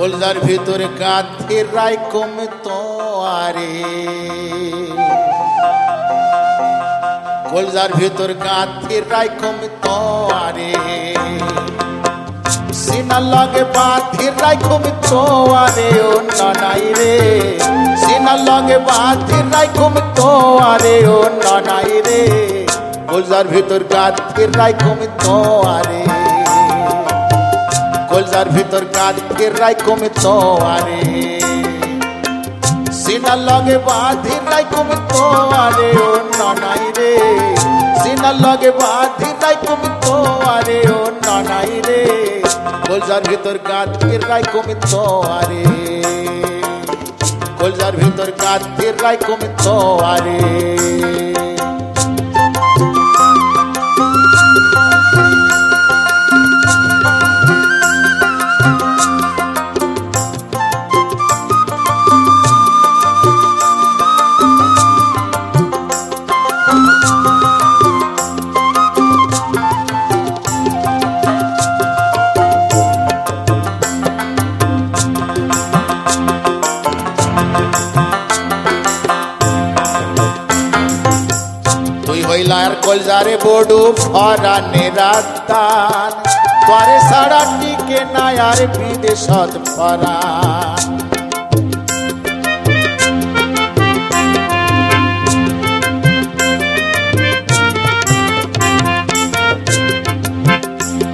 কলজার ভিতরে কাঁধের রায় কমে তো আরে। কলজার ভিতর কাঁধের রায় কমে তো আরে। সিনার লগে বাঁধির রায় কমে তো আরে, ও নানাই রে। সিনার লগে বাঁধির রায় কমে তো আরে, ও রে। কলজার ভিতর রায় কমে তো আরে। কলজার ভিতর কাঁধের রাই কমে তো আরে? সিনার লগে বাঁধির রাই কমে তো আরে, ও নানাই রে। সিনার লগে বাঁধির রাই কমে তো আরে, ও নানাই রে। কলজার ভিতর কাঁধের রাই কমে তো আরে? কলজার ভিতর কাঁধের রাই কমে তো হইলার কলজারে বড়ু ফরানে রাতান পরে সারা টিকে নাই আর বিদেশত ফরান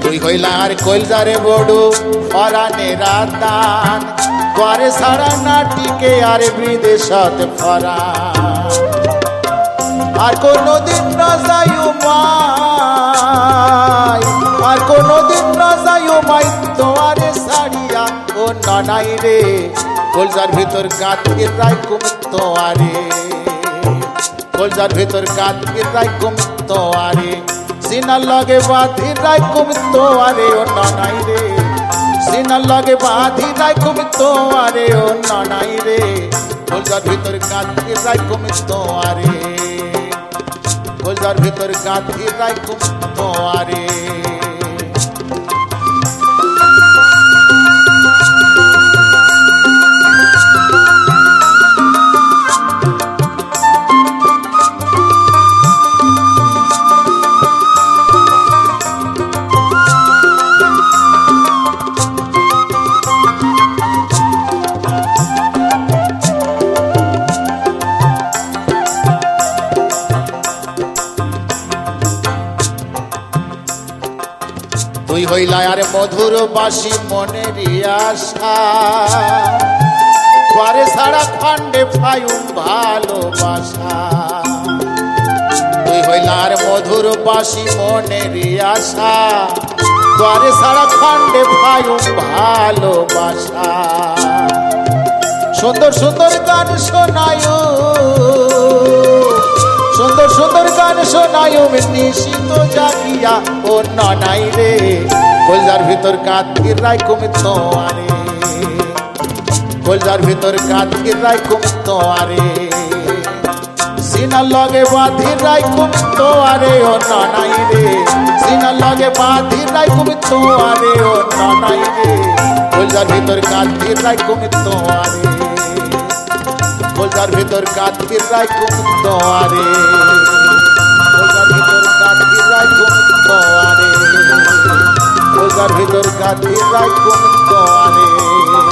তুই হইলার কলজারে বড়ু ফরানে রাতান পরে সারা না টিকে আর বিদেশত ফরান আর কোনদিন না যাইও মাই আর কোনদিন না যাইও মাই তোমারে সাড়িয়া ও নানাই রে। কলজার ভিতর কাঁথির রায় কুমত আরে। কলজার ভিতর কাঁথির রায় কুমত আরে। সিনার লগে বাঁধির রায় কুমত আরে, ও নানাই রে। সিনার লগে বাঁধি রায় কুমত আরে, ও নানাই রে। কলজার ভিতর কাঁথির রায় কুমত আরে। কলজার ভিতর গাঁথি রাই কুমত তুই হইলা আর মধুর বাসি মনের আশা সারা খণ্ডে ফায়ুম ভালোবাসা। তুই হইলা আর মধুর বাসি মনের আশা। পারে সারা খণ্ডে ফায়ুম ভালোবাসা। সুন্দর সুন্দর গান শোনায়। সুন্দর সুন্দর গান শোনায় নিশিত জাগিয়া ও ননাই রে। কলজার ভিতর কাতির রায় কমিত আরে কলজার ভিতর কাতির রায় কমিত আরে সিনার লগে বাঁধির রায় কমিত আরে ও ননাই রে। সিনার লগে বাঁধির রায় কমিত আরে ও ননাই রে। কলজার ভিতর কাতির রায় কমিত আরে কলজার ভিতর কাতির রায় কমিত আরে কলজার ভিতর রাখুন তো কমিত